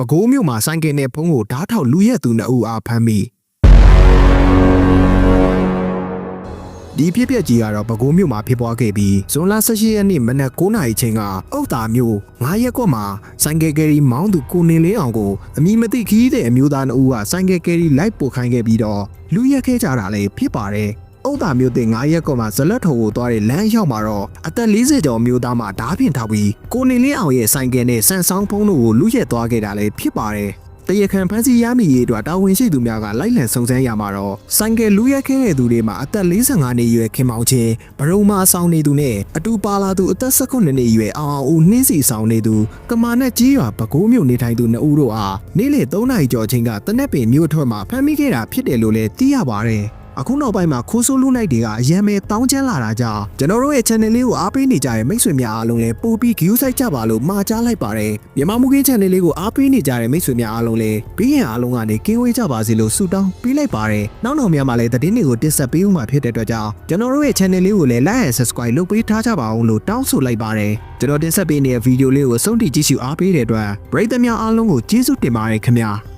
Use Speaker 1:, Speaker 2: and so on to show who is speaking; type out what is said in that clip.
Speaker 1: ပဲခူးမြို့မှာဆိုင်ကယ်နဲ့ဖုံးကိုဓားထောက်လူရက်သူနှစ်ဦးအားဖမ်းမိဒီဖြစ်ပျက်ကြီးကတော့ပဲခူးမြို့မှာဖြစ်ပွားခဲ့ပြီးဇွန်လ18ရက်နေ့မနက်9:00နာရီချိန်ကအုတ်တာမြို့9ရက်ကွက်မှာဆိုင်ကယ်ကယ်ရီမောင်းသူကိုနေလင်းအောင်ကိုအမည်မသိခီးတဲ့အမျိုးသားနှစ်ဦးကဆိုင်ကယ်ကယ်ရီလိုက်ပို့ခိုင်းခဲ့ပြီးတော့လူရက်ခဲကြတာလည်းဖြစ်ပါတယ် အုတ်တာမျိုးတင်9ရက်ကွက်မှာဇလက်ထုံကိုသွားတဲ့လမ်းရောက်မှာတော့အသက်40ကျော်မျိုးသားမှဓားပြင်ထောက်ပြီးကိုနေလင်းအောင်ရဲ့ဆိုင်ကယ်နဲ့ဆန်ဆောင်ဖုံးတို့ကိုလူရက်သွားခဲ့တာလည်းဖြစ်ပါတယ်တရခန်ဖန်စီရမိရေးအတွက်တာဝန်ရှိသူများကလိုက်လံစုံစမ်းရမှာတော့ဆိုင်ကယ်လူရက်ခဲတဲ့သူတွေမှာအသက်45နှစ်အရွယ်ခင်မောင်ချင်းဘရုံမာဆောင်နေသူနဲ့အတူပါလာသူအသက်19နှစ်အရွယ်အောင်အောင်ဦးနှင်းစီဆောင်နေသူကမာနဲ့ကြီးရွာပဲခူးမြို့နေထိုင်သူနှစ်ဦးတို့အားနေ့လယ်3နာရီကျော်ချင်းကတနက်ပင်မြို့ထွက်မှာဖမ်းမိခဲ့တာဖြစ်တယ်လို့လည်းသိရပါတယ် အခုနောက်ပိုင်းမှာခိုးဆိုးလူနိုင်တွေကအရန်ပဲတောင်းချမ်းလာတာကြောင့်ကျွန်တော်တို့ရဲ့ channel လေးကိုအားပေးနေကြတဲ့မိတ်ဆွေများအားလုံးလည်းပို့ပြီး view ဆိုင်ကြပါလို့မှာကြားလိုက်ပါတယ်မြန်မာမူကင်း channel လေးကိုအားပေးနေကြတဲ့မိတ်ဆွေများအားလုံးလည်းဘေးရန်အားလုံးကနေကင်းဝေးကြပါစေလို့ဆုတောင်းပေးလိုက်ပါတယ်နောက်နောက်များမှာလည်းသတင်းတွေကိုတင်ဆက်ပေးဦးမှာဖြစ်တဲ့အတွက်ကြောင့်ကျွန်တော်တို့ရဲ့ channel လေးကိုလည်း like and subscribe လုပ်ပေးထားကြပါအောင်လို့တောင်းဆိုလိုက်ပါတယ်ကျွန်တော်တင်ဆက်ပေးနေတဲ့ဗီဒီယိုလေးကိုအဆုံးထိကြည့်ရှုအားပေးတဲ့အတွက်ပရိသတ်များအားလုံးကိုကျေးဇူးတင်ပါတယ်ခင်ဗျာ